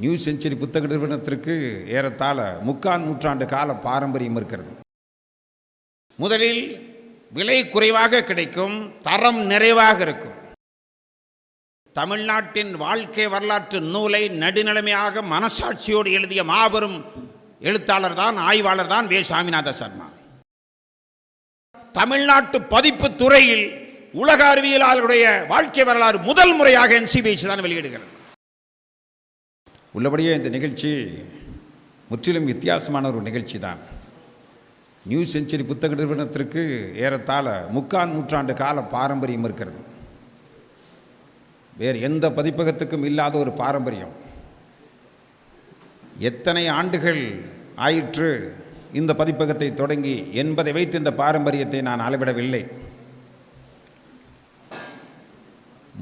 New century புத்தக நிறுவனத்திற்கு ஏறத்தாழ முக்கால் நூற்றாண்டு கால பாரம்பரியம் இருக்கிறது. முதலில் விலை குறைவாக கிடைக்கும் தரம் நிறைவாக இருக்கும். தமிழ்நாட்டின் வாழ்க்கை வரலாற்று நூலை நடுநிலைமையாக மனசாட்சியோடு எழுதிய மாபெரும் எழுத்தாளர் தான் ஆய்வாளர் தான் வே. சாமிநாத சர்மா. தமிழ்நாட்டு பதிப்பு துறையில் உலக அறிவியலாளருடைய வாழ்க்கை வரலாறு முதல் முறையாக என்சிபிஎச் தான் வெளியிடுகிறது. உள்ளபடியே இந்த நிகழ்ச்சி முற்றிலும் வித்தியாசமான ஒரு நிகழ்ச்சி தான். நியூ செஞ்சுரி புத்தக நிறுவனத்திற்கு ஏறத்தாழ முக்கால் நூற்றாண்டு கால பாரம்பரியம் இருக்கிறது. வேறு எந்த பதிப்பகத்துக்கும் இல்லாத ஒரு பாரம்பரியம். எத்தனை ஆண்டுகள் ஆயிற்று இந்த பதிப்பகத்தை தொடங்கி என்பதை வைத்து இந்த பாரம்பரியத்தை நான் அளவிடவில்லை.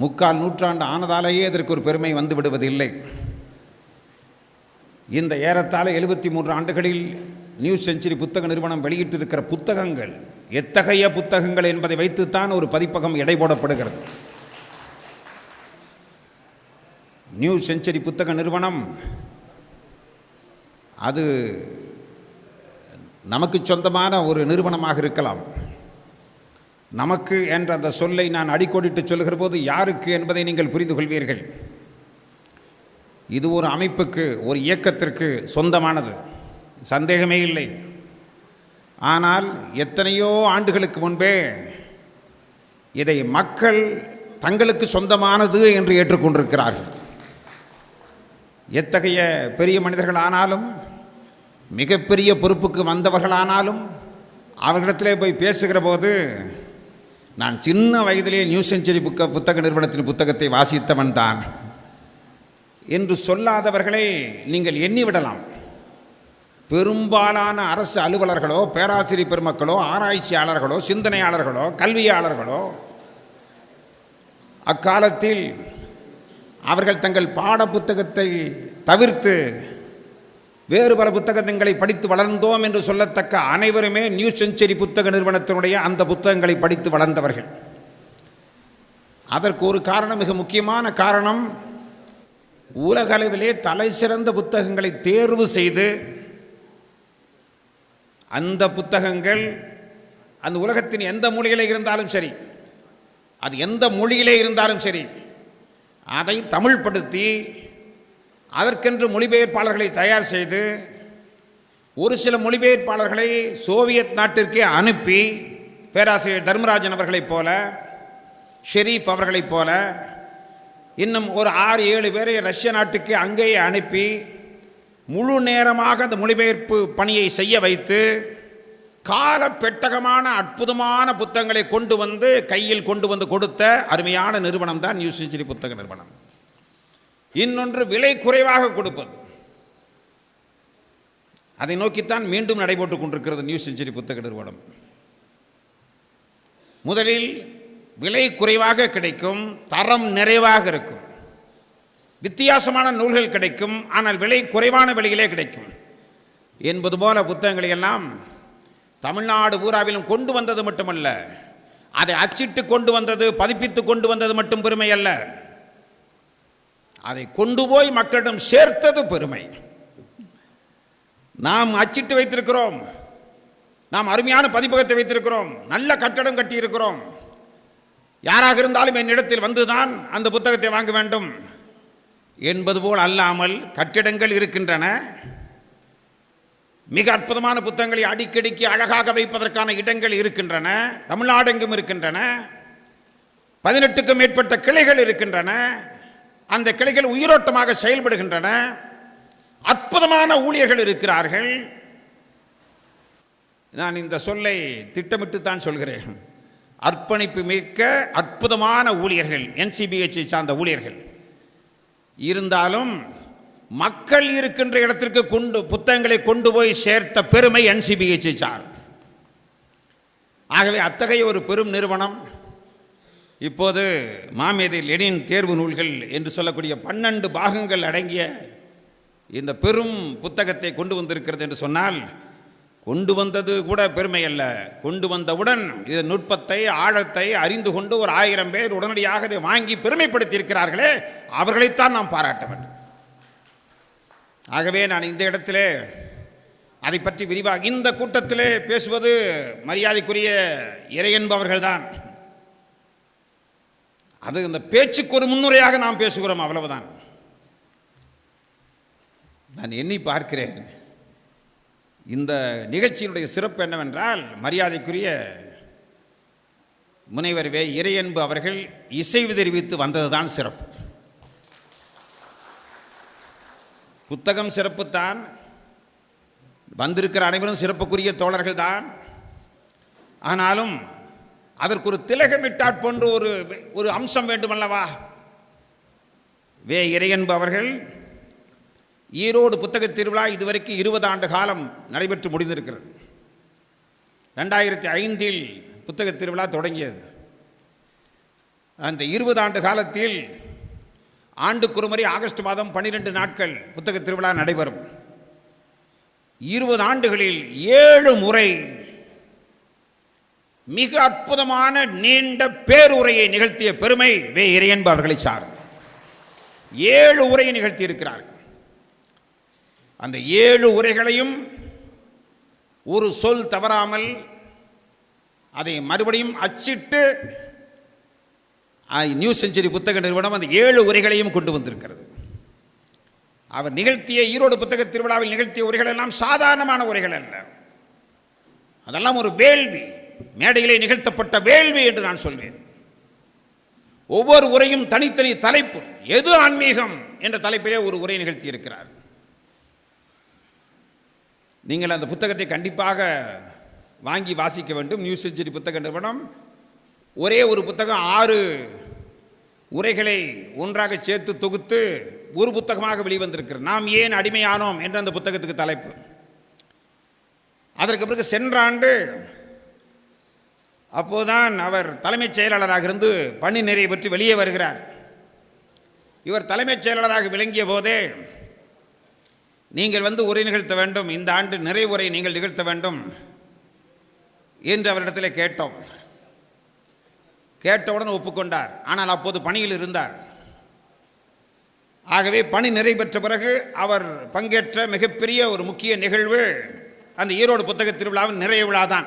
முக்கால் நூற்றாண்டு ஆனதாலேயே இதற்கு ஒரு பெருமை வந்து விடுவதில்லை. இந்த ஏறத்தாழ எழுபத்தி மூன்று ஆண்டுகளில் நியூ செஞ்சுரி புத்தக நிறுவனம் வெளியிட்டிருக்கிற புத்தகங்கள் எத்தகைய புத்தகங்கள் என்பதை வைத்துத்தான் ஒரு பதிப்பகம் எடை போடப்படுகிறது. நியூ செஞ்சுரி புத்தக நிறுவனம் அது நமக்கு சொந்தமான ஒரு நிறுவனமாக இருக்கலாம். நமக்கு என்ற அந்த சொல்லை நான் அடிக்கோடிட்டு சொல்கிற போது யாருக்கு என்பதை நீங்கள் புரிந்து கொள்வீர்கள் இது ஒரு அமைப்புக்கு ஒரு இயக்கத்திற்கு சொந்தமானது. சந்தேகமே இல்லை. ஆனால் எத்தனையோ ஆண்டுகளுக்கு முன்பே இதை மக்கள் தங்களுக்கு சொந்தமானது என்று ஏற்றுக்கொண்டிருக்கிறார்கள். எத்தகைய பெரிய மனிதர்கள் ஆனாலும் மிகப்பெரிய பொறுப்புக்கு வந்தவர்களானாலும் அவர்களிடத்திலே போய் பேசுகிற போது நான் சின்ன வயதிலே நியூ செஞ்சுரி புக்க புத்தக நிறுவனத்தின் புத்தகத்தை வாசித்தவன் தான். என்று சொல்லாதவர்களை நீங்கள் எண்ணிவிடலாம் பெரும்பாலான அரசு அலுவலர்களோ பேராசிரியர் பெருமக்களோ ஆராய்ச்சியாளர்களோ சிந்தனையாளர்களோ கல்வியாளர்களோ அக்காலத்தில் அவர்கள் தங்கள் பாட புத்தகத்தை தவிர்த்து வேறு பல புத்தகங்களை படித்து வளர்ந்தோம் என்று சொல்லத்தக்க அனைவருமே நியூ செஞ்சுரி புத்தக நிறுவனத்தினுடைய அந்த புத்தகங்களை படித்து வளர்ந்தவர்கள். அதற்கு ஒரு காரணம் மிக முக்கியமான காரணம் உலகளவிலே தலை சிறந்த புத்தகங்களை தேர்வு செய்து அந்த புத்தகங்கள் அந்த உலகத்தின் எந்த மொழியிலே இருந்தாலும் சரி அது எந்த மொழியிலே இருந்தாலும் சரி அதை தமிழ்படுத்தி அதற்கென்று மொழிபெயர்ப்பாளர்களை தயார் செய்து ஒரு சில மொழிபெயர்ப்பாளர்களை சோவியத் நாட்டிற்கே அனுப்பி பேராசிரியர் தர்மராஜன் அவர்களைப் போல ஷெரீப் அவர்களைப் போல இன்னும் ஒரு ஆறு ஏழு பேரை ரஷ்ய நாட்டுக்கு அங்கேயே அனுப்பி முழு நேரமாக அந்த மொழிபெயர்ப்பு பணியை செய்ய வைத்து கால பெட்டகமான அற்புதமான புத்தகங்களை கொண்டு வந்து கையில் கொண்டு வந்து கொடுத்த அருமையான நிறுவனம் தான் நியூ செஞ்சுரி புத்தக நிறுவனம். இன்னொன்று விலை குறைவாக கொடுப்பது. அதை நோக்கித்தான் மீண்டும் நடைபெற்றுக் கொண்டிருக்கிறது நியூ செஞ்சுரி புத்தக நிறுவனம். முதலில் விலை குறைவாக கிடைக்கும் தரம் நிறைவாக இருக்கும். வித்தியாசமான நூல்கள் கிடைக்கும் ஆனால் விலை குறைவான விலையிலே கிடைக்கும். என்பது போல புத்தகங்களை எல்லாம் தமிழ்நாடு பூராவிலும் கொண்டு வந்தது மட்டுமல்ல அதை அச்சிட்டு கொண்டு வந்தது பதிப்பித்து கொண்டு வந்தது மட்டும் பெருமை அல்ல. அதை கொண்டு போய் மக்களிடம் சேர்த்தது பெருமை. நாம் அச்சிட்டு வைத்திருக்கிறோம். நாம் அருமையான பதிப்பகத்தை வைத்திருக்கிறோம். நல்ல கட்டடம் கட்டியிருக்கிறோம். யாராக இருந்தாலும் என்னிடத்தில் வந்துதான் அந்த புத்தகத்தை வாங்க வேண்டும். என்பது போல் அல்லாமல் கட்டிடங்கள் இருக்கின்றன. மிக அற்புதமான புத்தகங்களை அடிக்கடிக்கு அழகாக வைப்பதற்கான இடங்கள் இருக்கின்றன. தமிழ்நாடெங்கும் இருக்கின்றன. பதினெட்டுக்கும் மேற்பட்ட கிளைகள் இருக்கின்றன. அந்த கிளைகள் உயிரோட்டமாக செயல்படுகின்றன. அற்புதமான ஊழியர்கள் இருக்கிறார்கள். நான் இந்த சொல்லை திட்டமிட்டு தான் சொல்கிறேன். அர்ப்பணிப்பு மிக்க அற்புதமான ஊழியர்கள் என்சிபிஹெச்சை சார்ந்த ஊழியர்கள். இருந்தாலும் மக்கள் இருக்கின்ற இடத்திற்கு கொண்டு புத்தகங்களை கொண்டு போய் சேர்த்த பெருமை என்சிபிஹெச்சை சார். ஆகவே அத்தகைய ஒரு பெரும் நிறுவனம் இப்போது மாமேதை லெனின் தேர்வு நூல்கள் என்று சொல்லக்கூடிய பன்னெண்டு பாகங்கள் அடங்கிய இந்த பெரும் புத்தகத்தை கொண்டு வந்திருக்கிறது என்று சொன்னால் கொண்டு வந்தது கூட பெருமை அல்ல. கொண்டு வந்தவுடன் இது நுட்பத்தை ஆழத்தை அறிந்து கொண்டு ஒரு ஆயிரம் பேர் உடனடியாக இதை வாங்கி பெருமைப்படுத்தி இருக்கிறார்களே அவர்களைத்தான் நாம் பாராட்ட வேண்டும். ஆகவே நான் இந்த இடத்திலே அதை பற்றி விரிவாக இந்த கூட்டத்திலே பேசுவது மரியாதைக்குரிய இறையன்பவர்கள்தான். அது இந்த பேச்சுக்கு ஒரு முன்னுரையாக நாம் பேசுகிறோம் அவ்வளவுதான். நான் எண்ணி பார்க்கிறேன். இந்த நிகழ்ச்சியினுடைய சிறப்பு என்னவென்றால் மரியாதைக்குரிய முனைவர் வே. இறையன்பு அவர்கள் இசைவு தெரிவித்து வந்ததுதான் சிறப்பு. புத்தகம் சிறப்புத்தான். வந்திருக்கிற அனைவரும் சிறப்புக்குரிய தோழர்கள் தான் ஆனாலும் அதற்கு ஒரு திலகமிட்டாற் போன்ற ஒரு ஒரு அம்சம் வேண்டுமல்லவா? வே. இறையன்பு அவர்கள் ஈரோடு புத்தக திருவிழா இதுவரைக்கும் இருபது ஆண்டு காலம் நடைபெற்று முடிந்திருக்கிறது. ரெண்டாயிரத்தி ஐந்தில் புத்தக திருவிழா தொடங்கியது. அந்த இருபது ஆண்டு காலத்தில் ஆண்டுக்கு முறை ஆகஸ்ட் மாதம் பன்னிரெண்டு நாட்கள் புத்தக திருவிழா நடைபெறும். இருபது ஆண்டுகளில் ஏழு முறை மிக அற்புதமான நீண்ட பேருரையை நிகழ்த்திய பெருமை வே இறையன்பு அவர்களை சார் ஏழு உரையை நிகழ்த்தி இருக்கிறார்கள் அந்த ஏழு உரைகளையும் ஒரு சொல் தவறாமல் அதை மறுபடியும் அச்சிட்டு நியூ செஞ்சுரி புத்தக நிறுவனம் அந்த ஏழு உரைகளையும் கொண்டு வந்திருக்கிறது. அவர் நிகழ்த்திய ஈரோடு புத்தக திருவிழாவில் நிகழ்த்திய உரைகள் எல்லாம் சாதாரணமான உரைகள் அல்ல. அதெல்லாம் ஒரு வேள்வி. மேடையிலே நிகழ்த்தப்பட்ட வேள்வி என்று நான் சொல்வேன். ஒவ்வொரு உரையும் தனித்தனி தலைப்பு. எது ஆன்மீகம் என்ற தலைப்பிலே ஒரு உரை நிகழ்த்தி இருக்கிறார் நீங்கள் அந்த புத்தகத்தை கண்டிப்பாக வாங்கி வாசிக்க வேண்டும். நியூ செஞ்சுரி புத்தக நிறுவனம் ஒரே ஒரு புத்தகம் ஆறு உரைகளை ஒன்றாக சேர்த்து தொகுத்து ஒரு புத்தகமாக வெளிவந்திருக்கிறது. நாம் ஏன் அடிமையானோம் என்ற அந்த புத்தகத்துக்கு தலைப்பு. அதற்கு பிறகு சென்ற ஆண்டு அப்போதுதான் அவர் தலைமைச் செயலாளராக இருந்து பணி நிறைவு பெற்று வெளியே வருகிறார். இவர் தலைமைச் செயலாளராக விளங்கிய போதே நீங்கள் வந்து உரை நிகழ்த்த வேண்டும். இந்த ஆண்டு நிறைவுரை நீங்கள் நிகழ்த்த வேண்டும். என்று அவரிடத்தில் கேட்டோம். கேட்டவுடன் ஒப்புக்கொண்டார். ஆனால் அப்போது பணியில் இருந்தார். ஆகவே பணி நிறைவேற்ற பிறகு அவர் பங்கேற்ற மிகப்பெரிய ஒரு முக்கிய நிகழ்வு அந்த ஈரோடு புத்தக திருவிழாவின் நிறைய விழா தான்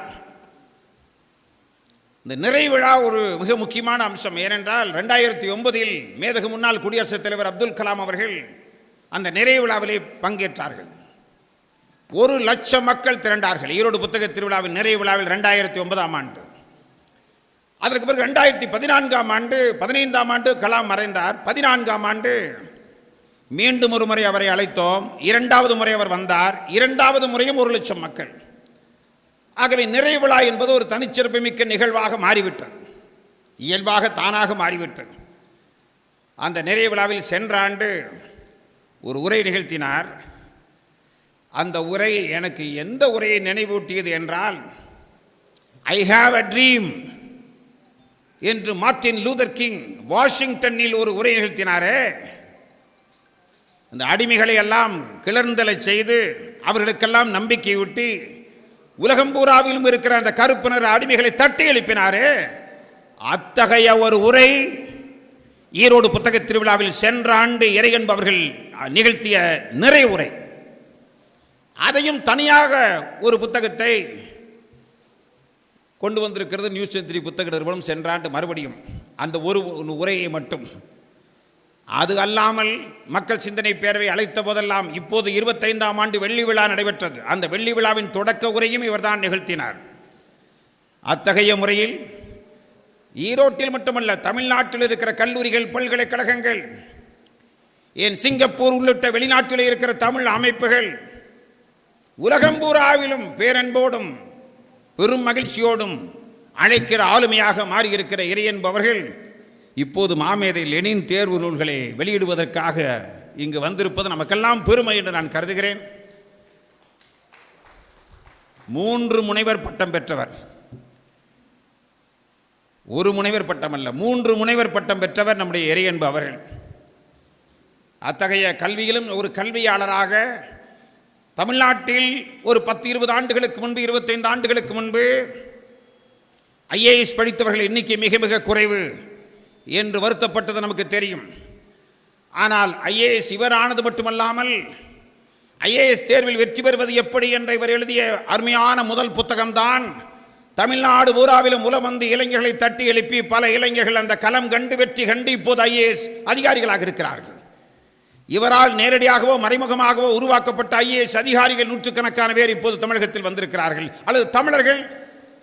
இந்த நிறை விழா ஒரு மிக முக்கியமான அம்சம். ஏனென்றால் ரெண்டாயிரத்தி ஒன்பதில் மேதகு முன்னாள் குடியரசுத் தலைவர் அப்துல் கலாம் அவர்கள் அந்த நிறைவு விழாவிலே பங்கேற்றார்கள். ஒரு லட்சம் மக்கள் திரண்டார்கள். ஈரோடு புத்தக திருவிழாவின் நிறைவு விழாவில் ரெண்டாயிரத்தி ஒன்பதாம் ஆண்டு. அதற்கு பிறகு ரெண்டாயிரத்தி பதினான்காம் ஆண்டு பதினைந்தாம் ஆண்டு கலாம் மறைந்தார். பதினான்காம் ஆண்டு மீண்டும் ஒரு முறை அவரை அழைத்தோம். இரண்டாவது முறை அவர் வந்தார். இரண்டாவது முறையும் ஒரு லட்சம் மக்கள். ஆகவே நிறைவு விழா என்பது ஒரு தனிச்சிறப்புமிக்க நிகழ்வாக மாறிவிட்டது. இயல்பாக தானாக மாறிவிட்டது. அந்த நிறைவு விழாவில் சென்ற ஆண்டு ஒரு உரை நிகழ்த்தினார். அந்த உரை எனக்கு எந்த உரையை நினைவூட்டியது என்றால் ஐ ஹாவ் அ ட்ரீம் என்று மார்ட்டின் லூதர் கிங் வாஷிங்டனில் ஒரு உரை நிகழ்த்தினாரே. அந்த அடிமைகளை எல்லாம் கிளர்ந்தலை செய்து அவர்களுக்கெல்லாம் நம்பிக்கையூட்டி உலகம் பூராவிலும் இருக்கிற அந்த கருப்பினர் அடிமைகளை தட்டி எழுப்பினாரே அத்தகைய ஒரு உரை ஈரோடு புத்தக திருவிழாவில் சென்ற ஆண்டு இறையன்பு அவர்கள் நிகழ்த்திய நிறை உரை அதையும் தனியாக ஒரு புத்தகத்தை கொண்டு வந்திருக்கிறது நியூஸ் செஞ்சுரி புத்தக நிறுவனம் சென்ற ஆண்டு மறுபடியும் அந்த ஒரு உரையை மட்டும். அது அல்லாமல் மக்கள் சிந்தனை பேரவை அழைத்த போதெல்லாம் இப்போது இருபத்தைந்தாம் ஆண்டு வெள்ளி விழா நடைபெற்றது. அந்த வெள்ளி விழாவின் தொடக்க உரையும் இவர்தான் நிகழ்த்தினார். அத்தகைய முறையில் ஈரோட்டில் மட்டுமல்ல தமிழ்நாட்டில் இருக்கிற கல்லூரிகள் பல்கலைக்கழகங்கள் ஏன் சிங்கப்பூர் உள்ளிட்ட வெளிநாட்டில் இருக்கிற தமிழ் அமைப்புகள் உலகம் பூராவிலும் பேரன்போடும் பெரும் மகிழ்ச்சியோடும் அழைக்கிற ஆளுமையாக மாறியிருக்கிற இறையன்பவர்கள் இப்போது மாமேதை லெனின் தேர்வு நூல்களை வெளியிடுவதற்காக இங்கு வந்திருப்பது நமக்கெல்லாம் பெருமை என்று நான் கருதுகிறேன். மூன்று முனைவர் பட்டம் பெற்றவர். ஒரு முனைவர் பட்டம் அல்ல மூன்று முனைவர் பட்டம் பெற்றவர் நம்முடைய இறையன்பு அவர்கள். அத்தகைய கல்வியிலும் ஒரு கல்வியாளராக தமிழ்நாட்டில் ஒரு பத்து இருபது ஆண்டுகளுக்கு முன்பு இருபத்தைந்து ஆண்டுகளுக்கு முன்பு ஐஏஎஸ் படித்தவர்கள் எண்ணிக்கை மிக மிக குறைவு என்று வருத்தப்பட்டது நமக்கு தெரியும். ஆனால் ஐஏஎஸ் இவர் ஆனது மட்டுமல்லாமல் ஐஏஎஸ் தேர்வில் வெற்றி பெறுவது எப்படி என்ற இவர் எழுதிய அருமையான முதல் புத்தகம்தான் தமிழ்நாடு பூராவிலும் உலம் வந்து இளைஞர்களை தட்டி எழுப்பி பல இளைஞர்கள் அந்த களம் கண்டு வெற்றி கண்டு இப்போது ஐஏஎஸ் அதிகாரிகளாக இருக்கிறார்கள். இவரால் நேரடியாகவோ மறைமுகமாகவோ உருவாக்கப்பட்ட ஐஏஎஸ் அதிகாரிகள் நூற்றுக்கணக்கான பேர் இப்போது தமிழகத்தில் வந்திருக்கிறார்கள். அல்லது தமிழர்கள்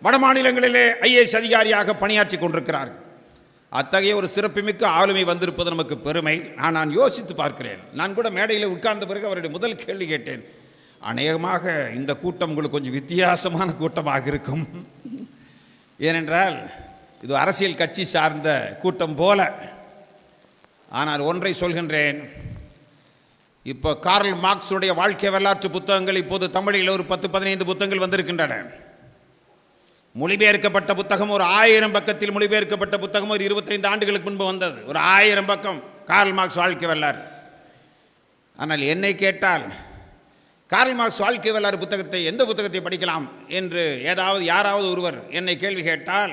வட மாநிலங்களிலே ஐஏஎஸ் அதிகாரியாக பணியாற்றி கொண்டிருக்கிறார்கள். அத்தகைய ஒரு சிறப்புமிக்க ஆளுமை வந்திருப்பது நமக்கு பெருமை. நான் நான் யோசித்து பார்க்கிறேன். நான் கூட மேடையில் உட்கார்ந்த பிறகு அவருடைய முதல் கேள்வி கேட்டேன். அநேகமாக இந்த கூட்டம் உங்களுக்கு கொஞ்சம் வித்தியாசமான கூட்டமாக இருக்கும். ஏனென்றால் இது அரசியல் கட்சி சார்ந்த கூட்டம் போல. ஆனால் ஒன்றை சொல்கின்றேன். இப்போ கார்ல் மார்க்ஸுடைய வாழ்க்கை வரலாற்று புத்தகங்கள் இப்போது தமிழில் ஒரு பத்து பதினைந்து புத்தகங்கள் வந்திருக்கின்றன. மொழிபெயர்க்கப்பட்ட புத்தகம் ஒரு ஆயிரம் பக்கத்தில் மொழிபெயர்க்கப்பட்ட புத்தகம் ஒரு இருபத்தைந்து ஆண்டுகளுக்கு முன்பு வந்தது. ஒரு ஆயிரம் பக்கம் கார்ல் மார்க்ஸ் வாழ்க்கை வரலாறு. ஆனால் என்னை கேட்டால் கார்ல் மார்க்ஸ் வாழ்க்கை வரலாறு புத்தகத்தை எந்த புத்தகத்தை படிக்கலாம் என்று ஏதாவது யாராவது ஒருவர் என்னை கேள்வி கேட்டால்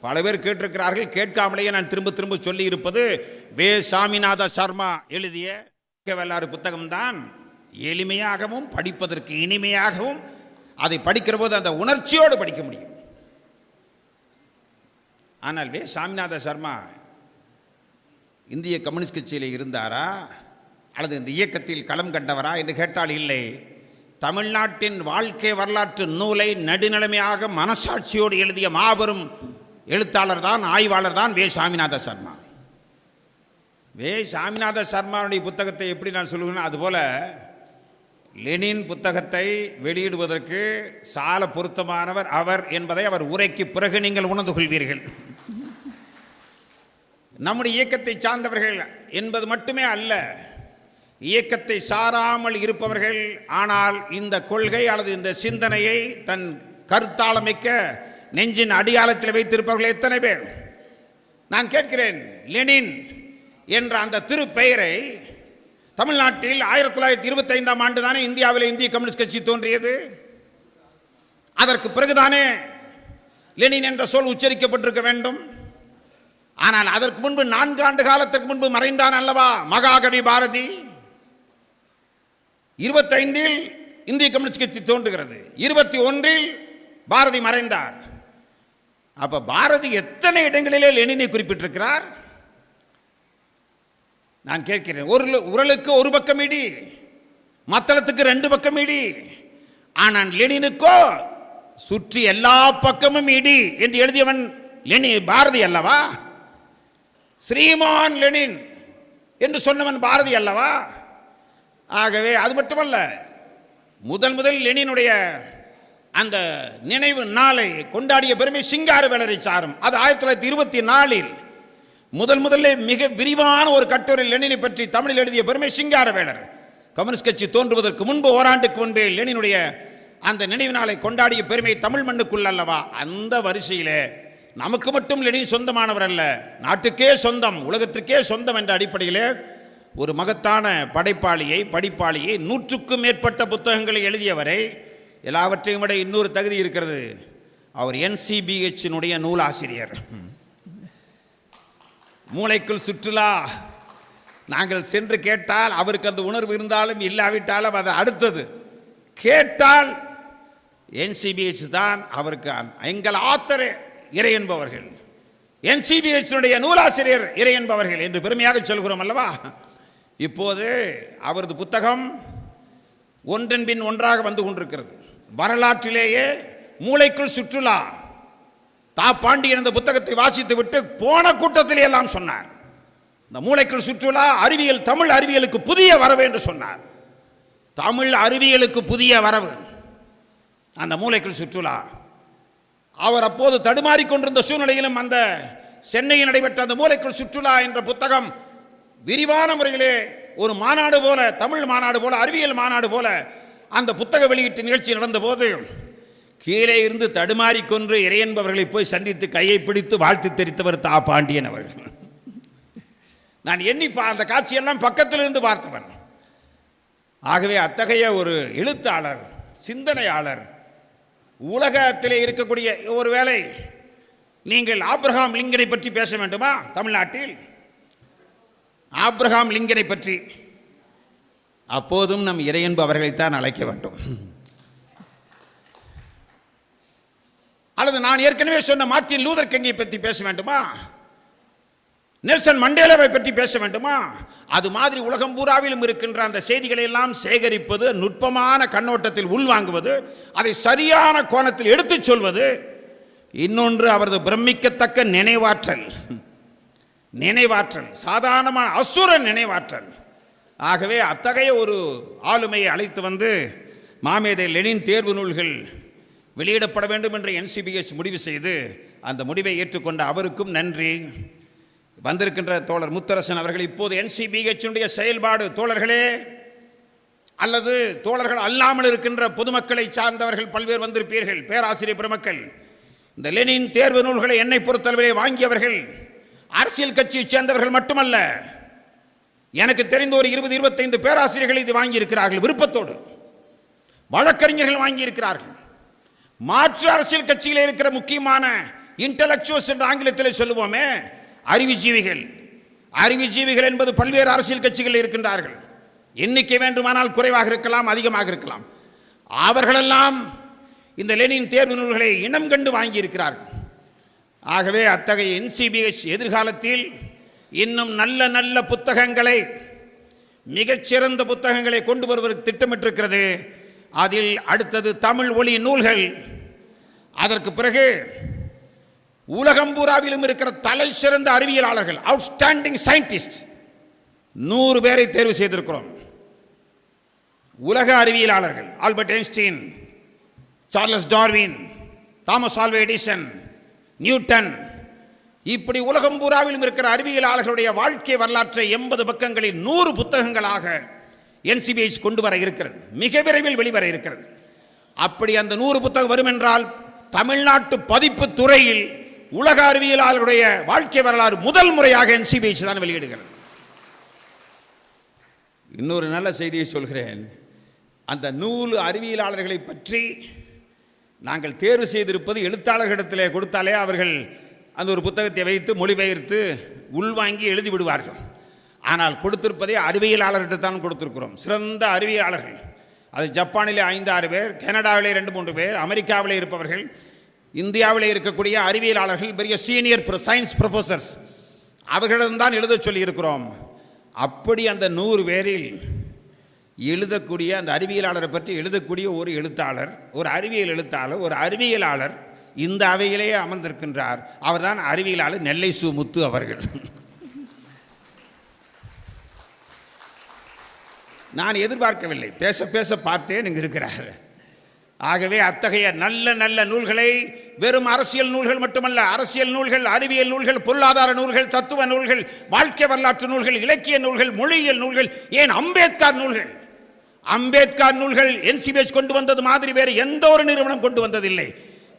பல பேர் கேட்டிருக்கிறார்கள் கேட்காமலேயே நான் திரும்ப திரும்ப சொல்லி இருப்பது வே. சாமிநாத சர்மா எழுதிய வரலாறு புத்தகம்தான். எளிமையாகவும் படிப்பதற்கு இனிமையாகவும் அதை படிக்கிற போது அந்த உணர்ச்சியோடு படிக்க முடியும். ஆனால் வே. சாமிநாத சர்மா இந்திய கம்யூனிஸ்ட் கட்சியில் இருந்தாரா? அல்லது இந்த இயக்கத்தில் களம் கண்டவரா என்று கேட்டால் இல்லை. தமிழ்நாட்டின் வாழ்க்கை வரலாற்று நூலை நடுநிலைமையாக மனசாட்சியோடு எழுதிய மாபெரும் எழுத்தாளர் தான் ஆய்வாளர் தான் வே. சாமிநாத சர்மா. வே. சாமிநாத சர்மாவுடைய புத்தகத்தை எப்படி நான் சொல்லுவேன்னா அதுபோல் லெனின் புத்தகத்தை வெளியிடுவதற்கு சால பொருத்தமானவர் அவர் என்பதை அவர் உரைக்கு பிறகு நீங்கள் உணர்ந்து கொள்வீர்கள். நம்முடைய இயக்கத்தை சார்ந்தவர்கள் என்பது மட்டுமே அல்ல இயக்கத்தை சாராமல் இருப்பவர்கள் ஆனால் இந்த கொள்கை அல்லது இந்த சிந்தனையை தன் கருத்தாளமிக்க நெஞ்சின் அடியாளத்தில் வைத்திருப்பவர்கள் எத்தனை பேர்? நான் கேட்கிறேன் லெனின் என்ற அந்த திருப்பெயரை தமிழ்நாட்டில் ஆயிரத்தி தொள்ளாயிரத்தி இருபத்தைந்தாம் ஆண்டு தானே இந்தியாவில் இந்திய கம்யூனிஸ்ட் கட்சி தோன்றியது? அதற்கு பிறகுதானே லெனின் என்ற சொல் உச்சரிக்கப்பட்டிருக்க வேண்டும். ஆனால் அதற்கு முன்பு நான்கு ஆண்டு காலத்திற்கு முன்பு மறைந்தான் அல்லவா மகாகவி பாரதி? இருபத்தைந்தில் இந்திய கம்யூனிஸ்ட் கட்சி தோன்றுகிறது. இருபத்தி ஒன்றில் பாரதி மறைந்தார். அப்ப பாரதி எத்தனை இடங்களிலே லெனினை குறிப்பிட்டிருக்கிறார்? நான் கேட்கிறேன். ஒரு உரலுக்கு ஒரு பக்கம் இடி மத்தளத்துக்கு ரெண்டு பக்கம் இடி. ஆனால் லெனினுக்கோ சுற்றி எல்லா பக்கமும் இடி என்று எழுதியவன் லெனி பாரதி அல்லவா? ஸ்ரீமான் லெனின் என்று சொன்னவன் பாரதி அல்லவா? ஆகவே அது மட்டுமல்ல முதல் முதல் லெனினுடைய அந்த நினைவு நாளை கொண்டாடிய பெருமை சிங்கார வேலரை சாரும். அது ஆயிரத்தி தொள்ளாயிரத்தி இருபத்தி நாலில் முதல் முதல்ல மிக விரிவான ஒரு கட்டுரை லெனினை பற்றி தமிழில் எழுதிய பெருமை சிங்கார வேளர் கம்யூனிஸ்ட் கட்சி தோன்றுவதற்கு முன்பு ஓராண்டுக்கு முன்பே லெனினுடைய அந்த நினைவு நாளை கொண்டாடிய பெருமை தமிழ் மண்ணுக்குள் அல்லவா? அந்த வரிசையிலே நமக்கு மட்டும் லெனின் சொந்தமானவர் அல்ல நாட்டுக்கே சொந்தம் உலகத்திற்கே சொந்தம் என்ற அடிப்படையிலே ஒரு மகத்தான படைப்பாளியை படிப்பாளியை நூற்றுக்கும் மேற்பட்ட புத்தகங்களை எழுதியவரை எல்லாவற்றையும் விட இன்னொரு தகுதி இருக்கிறது. அவர் என்சிபிஹெச்சினுடைய நூலாசிரியர். மூளைக்குள் சுற்றுலா. நாங்கள் சென்று கேட்டால் அவருக்கு அந்த உணர்வு இருந்தாலும் இல்லாவிட்டாலும் அது அடுத்தது. கேட்டால் என்சிபிஹெச் தான் அவருக்கு எங்கள் ஆத்தர் இறை என்பவர்கள். என்சிபிஹெச்சினுடைய நூலாசிரியர் இறை என்பவர்கள் என்று பெருமையாக சொல்கிறோம் அல்லவா? இப்போது அவரது புத்தகம் ஒன்றன் பின் ஒன்றாக வந்து கொண்டிருக்கிறது. வரலாற்றிலேயே மூளைக்குள் சுற்றுலா. தா பாண்டியன் இந்த புத்தகத்தை வாசித்து விட்டு போன கூட்டத்திலே எல்லாம் சொன்னார். இந்த மூளைக்குள் சுற்றுலா அறிவியல் தமிழ் அறிவியலுக்கு புதிய வரவு என்று சொன்னார். தமிழ் அறிவியலுக்கு புதிய வரவு. அந்த மூளைக்குள் சுற்றுலா. அவர் அப்போது தடுமாறிக்கொண்டிருந்த சூழ்நிலையிலும் அந்த சென்னையில் நடைபெற்ற அந்த மூளைக்குள் சுற்றுலா என்ற புத்தகம் விரிவான முறையிலே ஒரு மாநாடு போல தமிழ் மாநாடு போல அறிவியல் மாநாடு போல அந்த புத்தக வெளியீட்டு நிகழ்ச்சி நடந்தபோது கீழே இருந்து தடுமாறிக்கொன்று இறையன்பவர்களை போய் சந்தித்து கையை பிடித்து வாழ்த்து தெரித்தவர் தா பாண்டியன் அவர்கள். நான் எண்ணி பா- அந்த காட்சியெல்லாம் பக்கத்தில் இருந்து பார்த்தவன். ஆகவே அத்தகைய ஒரு எழுத்தாளர் சிந்தனையாளர் உலகத்திலே இருக்கக்கூடிய ஒருவேளை நீங்கள் ஆப்ரஹாம் லிங்கனை பற்றி பேச வேண்டுமா தமிழ்நாட்டில்? ஆப்ரஹாம் லிங்கனை பற்றி அப்போதும் நம் இறையன்பு அவர்களைத்தான் அழைக்க வேண்டும். அல்லது நான் ஏற்கனவே சொன்ன மார்ட்டின் லூதர் கிங்கை பற்றி பேச வேண்டுமா? நெல்சன் மண்டேலாவை பற்றி பேச வேண்டுமா? அது மாதிரி உலகம் பூராவிலும் இருக்கின்ற அந்த செய்திகளை எல்லாம் சேகரிப்பது நுட்பமான கண்ணோட்டத்தில் உள்வாங்குவது அதை சரியான கோணத்தில் எடுத்துச் சொல்வது இன்னொன்று அவரது பிரமிக்கத்தக்க நினைவாற்றல். நினைவாற்றல் சாதாரணமான அசுர நினைவாற்றல். ஆகவே அத்தகைய ஒரு ஆளுமையை அழைத்து வந்து மாமேதை லெனின் தேர்வு நூல்கள் வெளியிடப்பட வேண்டும் என்று என்சிபிஎஸ் முடிவு செய்து அந்த முடிவை ஏற்றுக்கொண்ட அவருக்கும் நன்றி. வந்திருக்கின்ற தோழர் முத்தரசன் அவர்கள் இப்போது என்சிபிஹெச்சுடைய செயல்பாடு தோழர்களே அல்லது தோழர்கள் அல்லாமல் இருக்கின்ற பொதுமக்களை சார்ந்தவர்கள் பல்வேறு வந்திருப்பீர்கள் பேராசிரியர் பெருமக்கள். இந்த லெனின் தேர்வு நூல்களை என்னை பொறுத்தளவிலே வாங்கியவர்கள் அரசியல் கட்சியைச் சேர்ந்தவர்கள் மட்டுமல்ல எனக்கு தெரிந்த ஒரு இருபது இருபத்தைந்து பேராசிரியர்கள் இது வாங்கியிருக்கிறார்கள் விருப்பத்தோடு. வழக்கறிஞர்கள் வாங்கியிருக்கிறார்கள். மாற்று அரசியல் கட்சியில் இருக்கிற முக்கியமான இன்டலெக்சுவல்ஸ் என்று ஆங்கிலத்தில் சொல்லுவோமே அறிவுஜீவிகள். அறிவுஜீவிகள் என்பது பல்வேறு அரசியல் கட்சிகள் இருக்கின்றார்கள். எண்ணிக்கை வேண்டுமானால் குறைவாக இருக்கலாம் அதிகமாக இருக்கலாம். அவர்களெல்லாம் இந்த லெனின் தேர்வு நூல்களை இனம் கண்டு வாங்கியிருக்கிறார்கள். ஆகவே அத்தகைய என்சிபிஎஸ் எதிர்காலத்தில் இன்னும் நல்ல நல்ல புத்தகங்களை மிகச்சிறந்த புத்தகங்களை கொண்டு வருவதற்கு திட்டமிட்டிருக்கிறது. அதில் அடுத்தது தமிழ் ஒளி நூல்கள். அதற்கு பிறகு உலகம் பூராவிலும் இருக்கிற தலை சிறந்த அறிவியலாளர்கள் அவுட்ஸ்டாண்டிங் சயின்டிஸ்ட் நூறு பேரை தேர்வு செய்திருக்கிறோம். உலக அறிவியலாளர்கள் Albert Einstein Charles Darwin Thomas Alva Edison Newton. இப்படி உலகம் பூராவிலும் இருக்கிற அறிவியலாளர்களுடைய வாழ்க்கை வரலாற்றை எண்பது பக்கங்களில் நூறு புத்தகங்களாக என்சிபிஎஸ் கொண்டு வர இருக்கிறது. மிக விரைவில் வெளிவர இருக்கிறது. அப்படி அந்த நூறு புத்தகம் வரும் என்றால் தமிழ்நாட்டு பதிப்பு துறையில் உலக அறிவியலாளருடைய வாழ்க்கை வரலாறு முதல் முறையாக என்சிபிஎச் தான் வெளியிடுகிறது. இன்னொரு நல்ல செய்தியை சொல்கிறேன். அந்த நூறு அறிவியலாளர்களை பற்றி நாங்கள் தேர்வு செய்திருப்பது எழுத்தாளர்களிடத்திலே கொடுத்தாலே அவர்கள் அந்த ஒரு புத்தகத்தை வைத்து மொழிபெயர்த்து உள்வாங்கி எழுதி விடுவார்கள் ஆனால் கொடுத்திருப்பதே அறிவியலாளர்கிட்ட தான் கொடுத்திருக்கிறோம். சிறந்த அறிவியலாளர்கள். அது ஜப்பானிலே ஐந்து ஆறு பேர் கனடாவிலே ரெண்டு மூன்று பேர் அமெரிக்காவிலே இருப்பவர்கள் இந்தியாவிலே இருக்கக்கூடிய அறிவியலாளர்கள் பெரிய சீனியர் சயின்ஸ் ப்ரொஃபஸர்ஸ் அவர்களிடம்தான் எழுத சொல்லியிருக்கிறோம். அப்படி அந்த நூறு பேரில் எழுதக்கூடிய அந்த அறிவியலாளரை பற்றி எழுதக்கூடிய ஒரு எழுத்தாளர் ஒரு அறிவியல் எழுத்தாளர் ஒரு அறிவியலாளர் இந்த அவையிலேயே அமர்ந்திருக்கின்றார். அவர்தான் அறிவியலாளர் நெல்லை சு முத்து அவர்கள். நான் எதிர்பார்க்கவில்லை. பேச பேச பார்த்தேன் இங்கு இருக்கிறார். ஆகவே அத்தகைய நல்ல நல்ல நூல்களை வெறும் அரசியல் நூல்கள் மட்டுமல்ல அரசியல் நூல்கள் அறிவியல் நூல்கள் பொருளாதார நூல்கள் தத்துவ நூல்கள் வாழ்க்கை வரலாற்று நூல்கள் இலக்கிய நூல்கள் மொழியியல் நூல்கள் ஏன் அம்பேத்கர் நூல்கள் அம்பேத்கர் நூல்கள் என்சிபிஎஸ் கொண்டு வந்தது மாதிரி வேறு எந்த ஒரு நிறுவனம் கொண்டு வந்ததில்லை.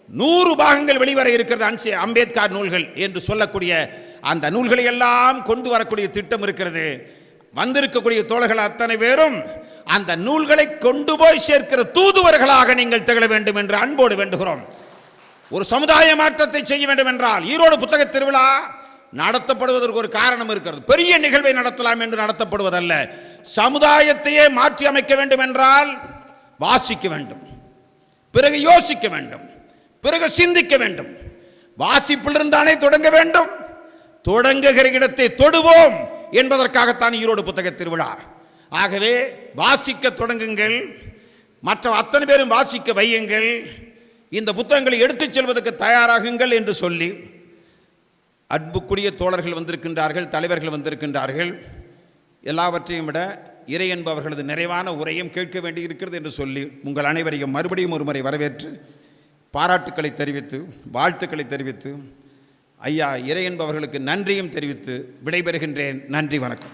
நூறு பாகங்கள் வெளிவர இருக்கிறது அன்சி அம்பேத்கர் நூல்கள் என்று சொல்லக்கூடிய அந்த நூல்களை எல்லாம் கொண்டு வரக்கூடிய திட்டம் இருக்கிறது. வந்திருக்கக்கூடிய தோழர்கள் அத்தனை பேரும் அந்த நூல்களை கொண்டு போய் சேர்க்கிற தூதுவர்களாக நீங்கள் திகழ வேண்டும் என்று அன்போடு வேண்டுகிறோம். ஒரு சமுதாய மாற்றத்தை செய்ய வேண்டும் என்றால் ஈரோடு புத்தக திருவிழா நடத்தப்படுவதற்கு ஒரு காரணம் இருக்கிறது. பெரிய நிகழ்வை நடத்தலாம் என்று நடத்தப்படுவதல்ல. சமுதாயத்தையே மாற்றி அமைக்க வேண்டும் என்றால் வாசிக்க வேண்டும். பிறகு யோசிக்க வேண்டும். பிறகு சிந்திக்க வேண்டும். வாசிப்பிலிருந்தானே தொடங்க வேண்டும். தொடங்குகிற இடத்தை தொடுவோம் என்பதற்காகத்தான் ஈரோடு புத்தக திருவிழா. ஆகவே வாசிக்க தொடங்குங்கள். மற்ற அத்தனை பேரும் வாசிக்க வையுங்கள். இந்த புத்தகங்களை எடுத்துச் செல்வதற்கு தயாராகுங்கள் என்று சொல்லி அன்புக்குரிய தோழர்கள் வந்திருக்கின்றார்கள் தலைவர்கள் வந்திருக்கின்றார்கள். எல்லாவற்றையும் விட இறை என்பவர்களது நிறைவான உரையும் கேட்க வேண்டியிருக்கிறது என்று சொல்லி உங்கள் அனைவரையும் மறுபடியும் ஒருமுறை வரவேற்று பாராட்டுக்களை தெரிவித்து வாழ்த்துக்களை தெரிவித்து ஐயா இறை என்பவர்களுக்கு நன்றியும் தெரிவித்து விடைபெறுகின்றேன். நன்றி வணக்கம்.